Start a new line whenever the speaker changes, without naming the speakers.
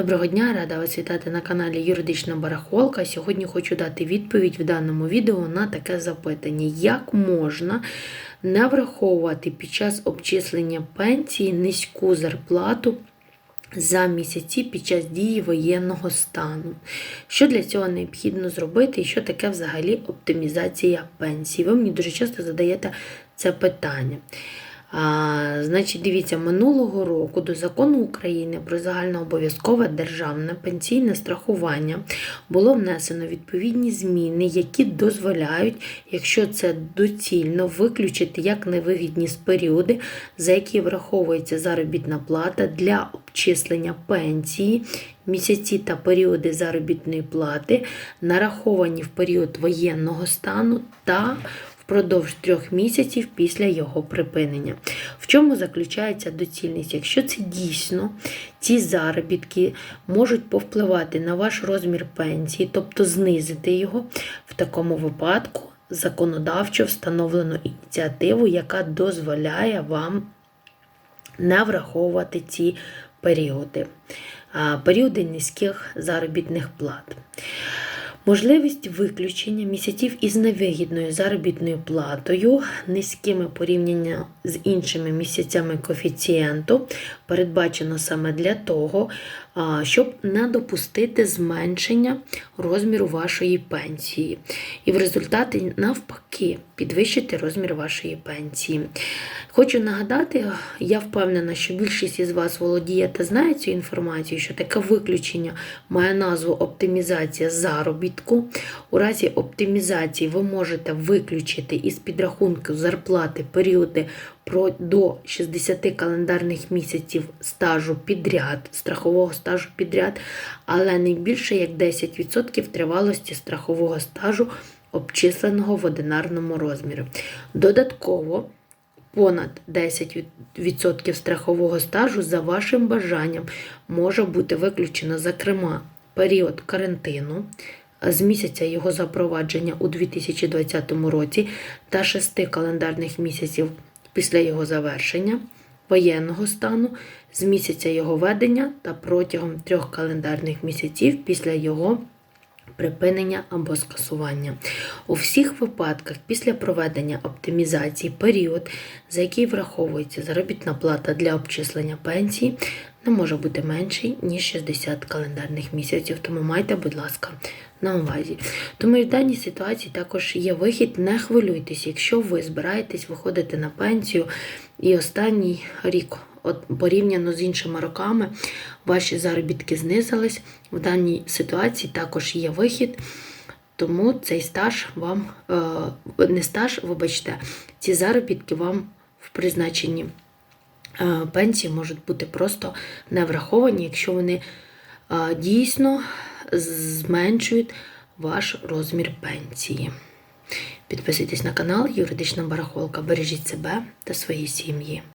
Доброго дня, рада вас вітати на каналі Юридична Барахолка. Сьогодні хочу дати відповідь в даному відео на таке запитання: як можна не враховувати під час обчислення пенсії низьку зарплату за місяці під час дії воєнного стану? Що для цього необхідно зробити і що таке взагалі оптимізація пенсії? Ви мені дуже часто задаєте це питання. А, Значить, дивіться, минулого року до закону України про загальнообов'язкове державне пенсійне страхування було внесено відповідні зміни, які дозволяють, якщо це доцільно, виключити як невигідні з періоди, за які враховується заробітна плата для обчислення пенсії. Місяці та періоди заробітної плати нараховані в період воєнного стану та впродовж трьох місяців після його припинення. В чому заключається доцільність? Якщо це дійсно ці заробітки можуть повпливати на ваш розмір пенсії, тобто знизити його, в такому випадку законодавчо встановлено ініціативу, яка дозволяє вам не враховувати ці періоди, періоди низьких заробітних плат. Можливість виключення місяців із невигідною заробітною платою, низькими порівняння з іншими місяцями коефіцієнту, передбачено саме для того, щоб не допустити зменшення розміру вашої пенсії. І в результаті, навпаки, підвищити розмір вашої пенсії. Хочу нагадати, я впевнена, що більшість із вас володіє та знає цю інформацію, що таке виключення має назву оптимізація заробітку. У разі оптимізації ви можете виключити із підрахунку зарплати періоди до 60 календарних місяців стажу підряд, страхового стажу підряд, але не більше як 10% тривалості страхового стажу, обчисленого в одинарному розмірі. Додатково понад 10% страхового стажу за вашим бажанням може бути виключено, зокрема, період карантину. З місяця його запровадження у 2020 році та 6 календарних місяців після його завершення воєнного стану, з місяця його ведення та протягом трьох календарних місяців після його припинення або скасування. У всіх випадках після проведення оптимізації період, за який враховується заробітна плата для обчислення пенсії, не може бути менший, ніж 60 календарних місяців. Тому майте, будь ласка, на увазі. Тому в даній ситуації також є вихід. Не хвилюйтесь, якщо ви збираєтесь виходити на пенсію і останній рік. От порівняно з іншими роками ваші заробітки знизились. В даній ситуації також є вихід, тому цей стаж вам е, не стаж, вибачте, ці заробітки вам в призначенні е, пенсії можуть бути просто не враховані, якщо вони дійсно зменшують ваш розмір пенсії. Підписуйтесь на канал Юридична Барахолка. Бережіть себе та свої сім'ї.